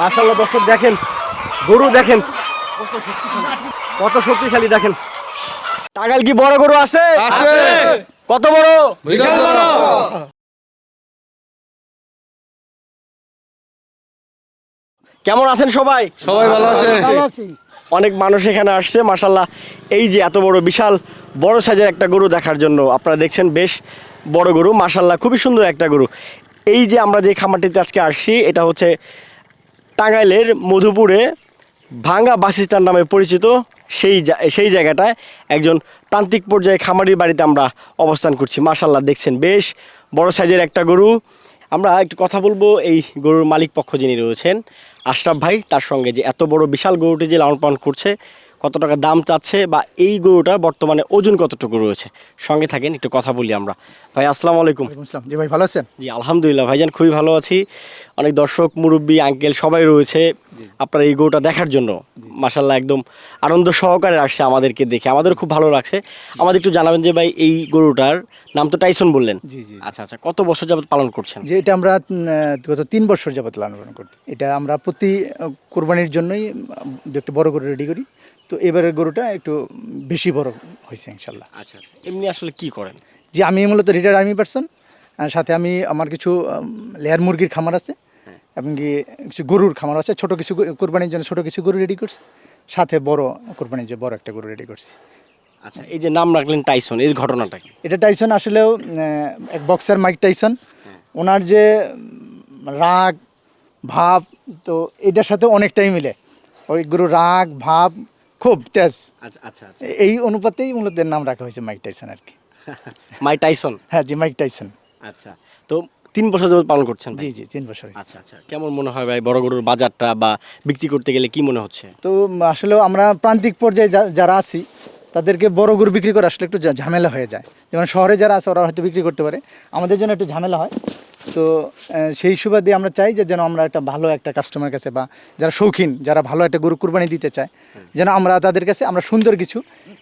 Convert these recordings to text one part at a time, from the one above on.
মাসাল্লাহ দর্শক দেখেন গরু দেখেন কত শক্তিশালী দেখেন। টাঙ্গাইল কি বড় গরু আছে? আছে। কত বড়? বড়। কেমন আছেন সবাই? সবাই ভালো আছে। অনেক মানুষ এখানে আসছে মাসাল্লাহ এই যে এত বড় বিশাল বড় সাইজের একটা গরু দেখার জন্য আপনারা দেখছেন বেশ বড় গরু মাসাল্লাহ খুবই সুন্দর একটা গরু। এই যে আমরা যে খামারটিতে আজকে আসছি এটা হচ্ছে টাঙ্গাইলের মধুপুরে ভাঙ্গা বাস স্ট্যান্ড নামে পরিচিত সেই সেই জায়গাটায় একজন প্রান্তিক পর্যায়ে খামারির বাড়িতে আমরা অবস্থান করছি। মার্শাল্লাহ দেখছেন বেশ বড় সাইজের একটা গরু। আমরা একটু কথা বলব এই গরুর মালিক পক্ষ যিনি রয়েছেন, আশরাফ ভাই। তার সঙ্গে যে এত বড় বিশাল গরুটি যে লালন পালন করছে কত টাকা দাম চাচ্ছে বা এই গরুটার বর্তমানে ওজন কতটুকু রয়েছে? সঙ্গে থাকেন একটু কথা বলি আমরা। ভাই আসসালামু আলাইকুম। জি ভাই ভালো আছেন? জি আলহামদুলিল্লাহ। ভাইজান খুবই ভালো আছি। অনেক দর্শক মুরব্বী আঙ্কেল সবাই রয়েছে। আপনার এই গরুটা দেখার জন্য। মাসাল্লাহ একদম আনন্দ সহকারে আসছে আমাদেরকে দেখে। আমাদের খুব ভালো লাগছে। আমাদের একটু জানাবেন যে ভাই এই গরুটার নাম তো টাইসন বললেন। জি, জি। আচ্ছা আচ্ছা কত বছর যাবত পালন করছেন? যে এটা আমরা গত তিন বছর যাবত লালন পালন করতে এটা আমরা প্রতি কোরবানির জন্যই একটা বড় গরু রেডি করি। তো এবারের গরুটা একটু বেশি বড় হয়েছে ইনশাল্লাহ। আচ্ছা আচ্ছা। এমনি আসলে কি করেন? যে আমি মূলত রিটায়ার আর্মি পার্সন সাথে আমি আমার কিছু লেয়ার মুরগির খামার আছে এবং কি কিছু গরুর খামার আছে ছোট কিছু কোরবানির জন্য ছোট কিছু গরু রেডি করছি সাথে বড় কোরবানির জন্য বড় একটা গরু রেডি করছি। আচ্ছা এই যে নাম রাখলেন টাইসন এর ঘটনাটা কি? এটা টাইসন আসলেও এক বক্সার মাইক টাইসন ওনার যে রাগ ভাব তো এটার সাথে অনেকটাই মিলে। ওই গুরু রাগ ভাব খুব তেজ। আচ্ছা আচ্ছা আচ্ছা। এই অনুপাতেই মূলত নাম রাখা হয়েছে মাইক টাইসন আর কি। মাইক টাইসন হ্যাঁ জি মাইক টাইসন আচ্ছা তো তিন বছর যাবত পালন করছেন? জি জি তিন বছর আচ্ছা আচ্ছা কেমন মনে হয় ভাই বড় গরুর বাজারটা বা বিক্রি করতে গেলে কি মনে হচ্ছে? তো আসলে আমরা প্রান্তিক পর্যায়ে যারা আছি তাদেরকে বড় গরু বিক্রি করা আসলে একটু ঝামেলা হয়ে যায়। যেমন শহরে যারা আছে ওরা হয়তো বিক্রি করতে পারে। আমাদের জন্য একটু ঝামেলা হয়। তো সেই সুবাদে আমরা চাই যে যেন আমরা একটা ভালো একটা কাস্টমার কাছে বা যারা শৌখিন যারা ভালো একটা গরু কুরবানি দিতে চায় যেন আমরা তাদের কাছে আমরা সুন্দর কিছু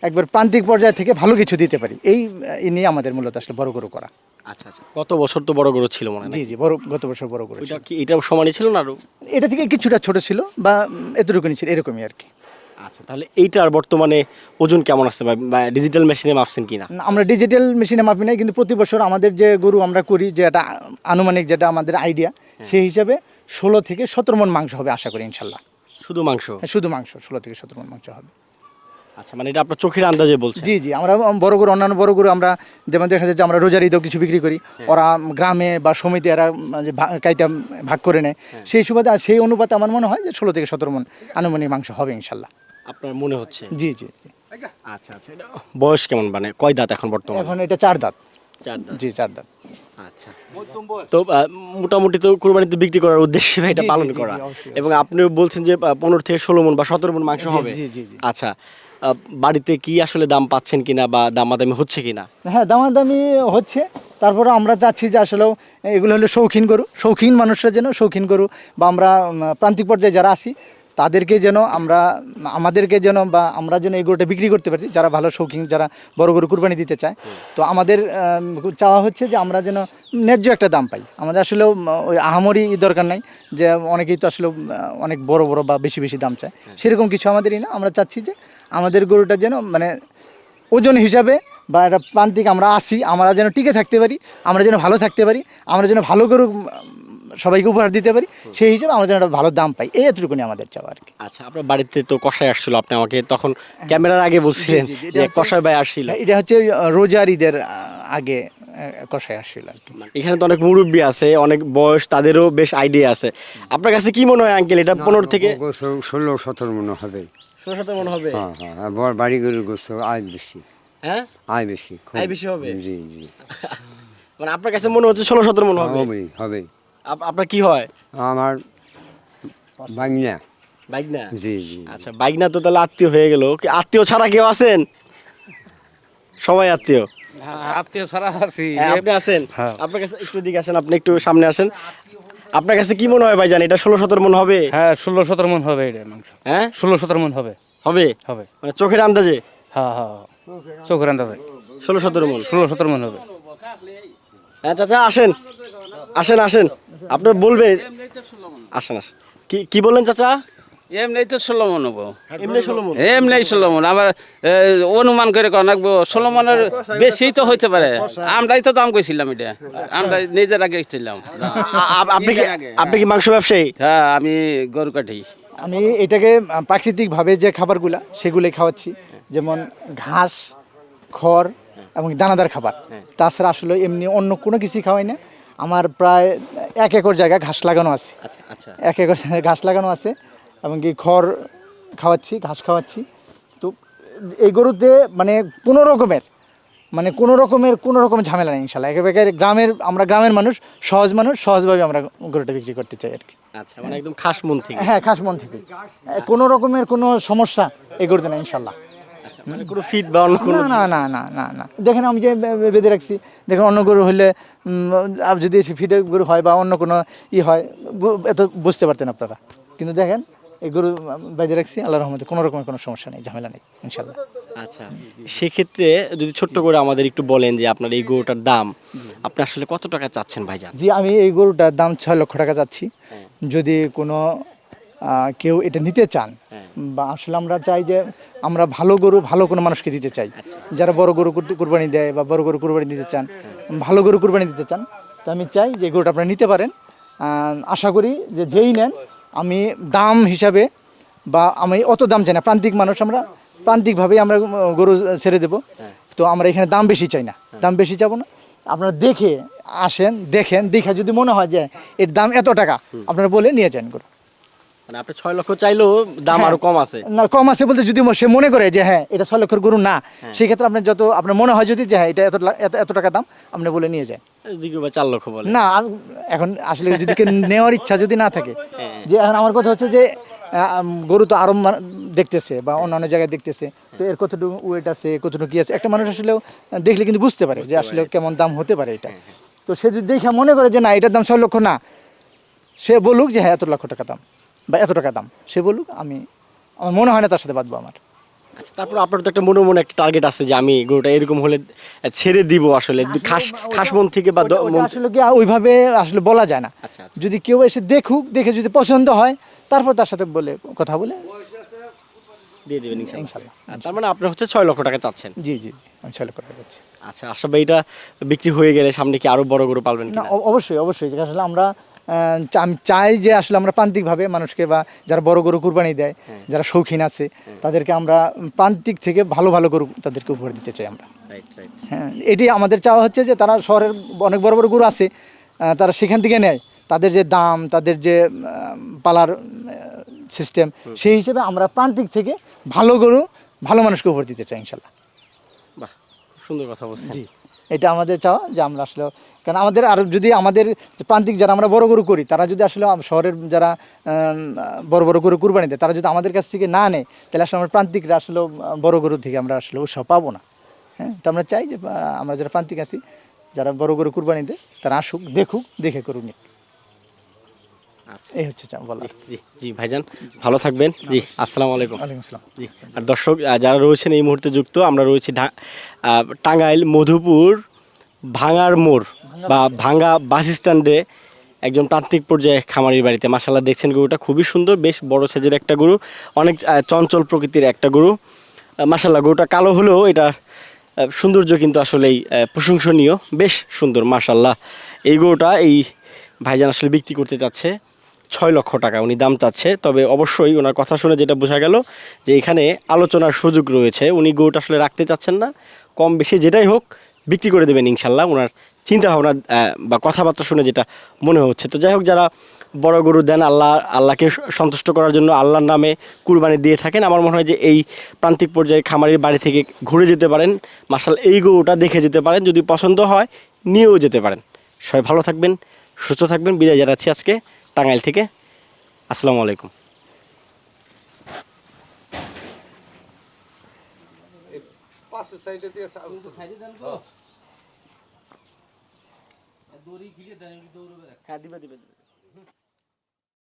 একবার প্রান্তিক পর্যায় থেকে ভালো কিছু দিতে পারি। এই নিয়ে আমাদের মূলত আসলে বড় গরু করা। আচ্ছা আচ্ছা। কত বছর তো বড় গরু ছিল মনে হয়। জি জি বড় গত বছর বড় গরু। কি এটাও সমানই ছিল না আরও এটা থেকে কিছুটা ছোট ছিল বা এতটুকুনি ছিল এরকমই আর কি। আচ্ছা তাহলে এইটার বর্তমানে ওজন কেমন আছে বা ডিজিটাল মেশিনে মাপছেন কিনা? না, আমরা ডিজিটাল মেশিনে মাপি নাই কিন্তু প্রতি বছর আমাদের যে গরু আমরা করি যে একটা আনুমানিক যেটা আমাদের আইডিয়া সেই হিসাবে ষোলো থেকে সতেরো মন মাংস হবে আশা করি ইনশাল্লাহ। শুধু মাংস? হ্যাঁ, শুধু মাংস ষোলো থেকে সতেরো মন মাংস হবে। আচ্ছা মানে এটা আপনার চোখের আন্দাজে বলছেন? জি জি আমরা বড় গরু অন্যান্য বড় গরু আমরা যেমন দেখা যায় যে আমরা রোজার ঈদেও কিছু বিক্রি করি ওরা গ্রামে বা সমিতি এরা যে কাইটা ভাগ করে নেয়। সেই সুবাদে আর সেই অনুপাতে আমার মনে হয় যে ষোলো থেকে সতেরো মন আনুমানিক মাংস হবে ইনশাল্লাহ। আপনার মনে হচ্ছে? জি জি জি। আচ্ছা আচ্ছা এটা বয়স কেমন মানে? কয় দাঁত এখন বর্তমানে? এখন এটা চার দাঁত। চার দাঁত। জি চার দাঁত। আচ্ছা। তো মোটামুটি তো কুরবানিতে বিক্রি করার উদ্দেশ্যে এটা পালন করা। এবং আপনিও বলছেন যে পনেরো থেকে ষোলো মন বা সতেরো মন মাংস হবে। জি, জি, জি। আচ্ছা বাড়িতে কি আসলে দাম পাচ্ছেন কিনা বা দামাদামি হচ্ছে কিনা? হ্যাঁ দামাদামি হচ্ছে। তারপরে আমরা চাচ্ছি যে আসলেও এগুলো হলো শৌখিন গরু। শৌখিন মানুষরা যেন শৌখিন গরু বা আমরা প্রান্তিক পর্যায়ে যারা আছি তাদেরকে যেন আমরা, আমাদেরকে যেন বা আমরা যেন এই গরুটা বিক্রি করতে পারি, যারা ভালো শৌখিন, যারা বড় গরু কুরবানি দিতে চায়। তো আমাদের চাওয়া হচ্ছে যে আমরা যেন ন্যায্য একটা দাম পাই। আমাদের আসলেও ওই আহামরি দরকার নাই যে অনেকেই তো আসলে অনেক বড় বড় বা বেশি বেশি দাম চায়। সেরকম কিছু আমাদেরই না। আমরা চাচ্ছি যে আমাদের গরুটা যেন মানে ওজন হিসাবে বা একটা প্রান্তিক আমরা আসি, আমরা যেন টিকে থাকতে পারি, আমরা যেন ভালো থাকতে পারি, আমরা যেন ভালো গরু সবাইকে উপহার দিতে পারি সেই হিসেবে আমরা যেন একটা ভালো দাম পাই এই এতটুকুনি আমাদের চাওয়া আর কি। আচ্ছা আপনার বাড়িতে তো কষাই আসছিল আপনি আমাকে তখন ক্যামেরার আগে বলছিলেন যে কষাই ভাই আসছিল। এটা হচ্ছে রোজার ঈদের আগে কষায় আসছিল আর কি। এখানে তো অনেক মুরব্বী আছে অনেক বয়স তাদেরও বেশ আইডিয়া আছে। আপনার কাছে কি মনে হয় আঙ্কেল এটা পনেরো থেকে ষোলো সতেরো মনে হবে। ষোলো মনে হবে? হ্যাঁ হ্যাঁ বাড়ি গরুর গোসল আয় বেশি। হ্যাঁ? আয় বেশি আয় বেশি হবে? জি জি। মানে আপনার কাছে মনে হচ্ছে ষোলো সতেরো মনে হবে। আপনার কি হয়? আমার বাংলা বাইক না জি জি। আচ্ছা বাইক না তো তাহলে আত্মীয় হয়ে গেল। কি আত্মীয় ছাড়া কেউ আছেন? সবাই আত্মীয়? আত্মীয় ছাড়া আছি। হ্যাঁ, আপনি আছেন? হ্যাঁ। আপনার কাছে একটু দিকে আসেন আপনি একটু সামনে আসেন। আপনার কাছে কি মনে হয় ভাইজান এটা ষোলো সতেরো মন হবে? হ্যাঁ ষোলো সতেরো মন হবে এটা মাংস। হ্যাঁ? ষোলো সতেরো মন হবে। হবে? হবে। মানে চোখের আন্দাজে? হ্যাঁ হ্যাঁ হ্যাঁ। চোখের আন্দাজে। ষোলো সতেরো মন। ষোলো সতেরো মন হবে। হ্যাঁ চাচা আসেন। আসেন আসেন। আপনি বলবেন। আসেন আসেন। কি কি বললেন চাচা? এমনি তো ষোলো মন হব এমনি ষোলো মন আবার অনুমান করে কন ষোলো মনের বেশি তো হইতে পারে। আমরাই তো দাম কইছিলাম এটা। আমরা নিজেরা গেছিলাম আ- আ- আপনি কি আপনি কি মাংস ব্যবসায়ী? হ্যাঁ আমি গরু কাটি আমি এটাকে প্রাকৃতিকভাবে যে খাবারগুলা সেগুলোই খাওয়াচ্ছি। যেমন ঘাস খড় এবং দানাদার খাবার। তাছাড়া আসলে এমনি অন্য কোনো কিছুই খাওয়াই না। আমার প্রায় এক একর জায়গা ঘাস লাগানো আছে। আচ্ছা আচ্ছা। এক একর ঘাস লাগানো আছে এবং কি খড় খাওয়াচ্ছি ঘাস খাওয়াচ্ছি। তো এই গরুতে মানে কোনো রকমের মানে কোনো রকমের কোনো রকম ঝামেলা নেই ইনশাল্লাহ। একেবারে গ্রামের আমরা গ্রামের মানুষ সহজ মানুষ সহজভাবে আমরা গরুটা বিক্রি করতে চাই আর কি। আচ্ছা মানে একদম খাস মন থেকে। হ্যাঁ খাস মন থেকে। কোনো রকমের কোনো সমস্যা এই গরুতে না ইনশাল্লাহ। মানে কোনো ফিট বা অন্য কোনো না না না না না দেখেন আমি যে বেঁধে রাখছি দেখেন অন্য গরু হলে আর যদি এসে ফিডের গরু হয় বা অন্য কোনো ই হয় এত বুঝতে পারতেন আপনারা। কিন্তু দেখেন এই গরু বেঁধে রাখছি আল্লাহ রহমতে কোনো রকমের কোনো সমস্যা নেই ঝামেলা নেই ইনশাল্লাহ। আচ্ছা সেক্ষেত্রে যদি ছোট্ট করে আমাদের একটু বলেন যে আপনার এই গরুটার দাম আপনি আসলে কত টাকা চাচ্ছেন ভাইজান? জি আমি এই গরুটার দাম ছয় লক্ষ টাকা চাচ্ছি। যদি কোনো কেউ এটা নিতে চান বা আসলে আমরা চাই যে আমরা ভালো গরু ভালো কোনো মানুষকে দিতে চাই। যারা বড় গরু কুরবানি দেয় বা বড় গরু কুরবানি দিতে চান, ভালো গরু কুরবানি দিতে চান, তো আমি চাই যে গরুটা আপনারা নিতে পারেন। আশা করি যে যেই নেন, আমি দাম হিসাবে বা আমি অত দাম চাই না, প্রান্তিক মানুষ আমরা, প্রান্তিকভাবেই আমরা গরু ছেড়ে দেব। তো আমরা এখানে দাম বেশি চাই না, দাম বেশি চাবো না। আপনারা দেখে আসেন, দেখেন, দেখে যদি মনে হয় যে এর দাম এত টাকা, আপনারা বলে নিয়ে যান গরু। মানে আপনি ছয় লক্ষ চাইলেও দাম আরও কম আছে। না কম আছে বলতে যদি সে মনে করে যে হ্যাঁ এটা ছয় লক্ষের গরু না সেই ক্ষেত্রে আপনার যত আপনার মনে হয় যদি যে হ্যাঁ এটা এত এত টাকা দাম আপনি বলে নিয়ে বা চার লক্ষ বলে। না এখন আসলে যদি নেওয়ার ইচ্ছা যদি না থাকে যে এখন আমার কথা হচ্ছে যে গরু তো আরও দেখতেছে বা অন্যান্য জায়গায় দেখতেছে। তো এর কতটুকু ওয়েট আছে কতটুকু কি আছে? একটা মানুষ আসলে দেখলে কিন্তু বুঝতে পারে যে আসলে কেমন দাম হতে পারে এটা। তো সে যদি দেখে মনে করে যে না এটার দাম ছয় লক্ষ না সে বলুক যে হ্যাঁ এত লক্ষ টাকা দাম। বা এত টাকা দাম। সে বলুক আমি আমার মনে হয় না তার সাথে বাঁধবো আমার। আচ্ছা তারপর আপনার তো একটা মনে মনে একটা টার্গেট আছে যে আমি গরুটা এরকম হলে ছেড়ে দিব আসলে। খাস খাস মন থেকে বা আসলে কি ওইভাবে আসলে বলা যায় না। আচ্ছা, আচ্ছা। যদি কেউ এসে দেখুক দেখে যদি পছন্দ হয় তারপর তার সাথে বলে কথা বলে দিয়ে দেবেন। ইনশাল্লাহ। তার মানে আপনার হচ্ছে ছয় লক্ষ টাকা চাচ্ছেন। জি জি আমি ছয় লক্ষ টাকা করছি আচ্ছা আসলে এটা বিক্রি হয়ে গেলে সামনে কি আরও বড় গরু পালবেন না অবশ্যই অবশ্যই। আসলে আমরা আমি চাই যে আসলে আমরা প্রান্তিকভাবে মানুষকে বা যারা বড় গরু কুরবানি দেয় যারা শৌখিন আছে তাদেরকে আমরা প্রান্তিক থেকে ভালো ভালো গরু তাদেরকে উপহার দিতে চাই আমরা। হ্যাঁ এটি আমাদের চাওয়া হচ্ছে যে তারা শহরের অনেক বড় বড় গরু আছে তারা সেখান থেকে নেয়। তাদের যে দাম তাদের যে পালার সিস্টেম সেই হিসেবে আমরা প্রান্তিক থেকে ভালো গরু ভালো মানুষকে উপহার দিতে চাই ইনশাল্লাহ। বাহ সুন্দর কথা বলছেন। জি। এটা আমাদের চাওয়া যে আমরা আসলে, কারণ আমাদের আর যদি আমাদের প্রান্তিক যারা আমরা বড় গরু করি, তারা যদি আসলে শহরের যারা বড় বড় গরু কুরবানি দেয়, তারা যদি আমাদের কাছ থেকে না নেয়, তাহলে আসলে আমরা প্রান্তিকরা আসলে বড় গরু থেকে আমরা আসলে উৎসাহ পাবো না হ্যাঁ তো আমরা চাই যে আমরা যারা প্রান্তিক আছি, যারা বড় গরু কুরবানি দেয়, তারা আসুক, দেখুক, দেখে করুক আচ্ছা। এই হচ্ছে বলার। জি জি ভাইজান ভালো থাকবেন। জি আসসালামু আলাইকুম। ওয়ালাইকুম আসসালাম। জি আর দর্শক যারা রয়েছেন এই মুহূর্তে যুক্ত আমরা রয়েছি টাঙ্গাইল মধুপুর ভাঙার মোড় বা ভাঙ্গা বাস স্ট্যান্ডে একজন প্রান্তিক পর্যায়ে খামারির বাড়িতে। মাসাল্লাহ দেখছেন গরুটা খুবই সুন্দর বেশ বড় সাইজের একটা গরু অনেক চঞ্চল প্রকৃতির একটা গরু। মাসাল্লাহ গরুটা কালো হলেও এটা সৌন্দর্য কিন্তু আসলেই প্রশংসনীয় বেশ সুন্দর মাসাল্লাহ এই গরুটা এই ভাইজান আসলে বিক্রি করতে চাচ্ছে ছয় লক্ষ টাকা উনি দাম চাচ্ছে। তবে অবশ্যই ওনার কথা শুনে যেটা বোঝা গেল যে এখানে আলোচনার সুযোগ রয়েছে। উনি গরুটা আসলে রাখতে চাচ্ছেন না। কম বেশি যেটাই হোক বিক্রি করে দেবেন ইনশাল্লাহ। ওনার চিন্তা ভাবনা বা কথাবার্তা শুনে যেটা মনে হচ্ছে। তো যাই হোক, যারা বড় গরু দেন, আল্লাহ, আল্লাহকে সন্তুষ্ট করার জন্য আল্লাহর নামে কুরবানি দিয়ে থাকেন। আমার মনে হয় যে এই প্রান্তিক পর্যায়ে খামারির বাড়ি থেকে ঘুরে যেতে পারেন। মাসাল এই গরুটা দেখে যেতে পারেন। যদি পছন্দ হয়, নিয়েও যেতে পারেন। সবাই ভালো থাকবেন, সুস্থ থাকবেন। বিদায় জানাচ্ছি আজকে। টাঙ্গাইল থেকে। আসসালামু আলাইকুম। হ্যাঁ দিবে দিবে দিবে।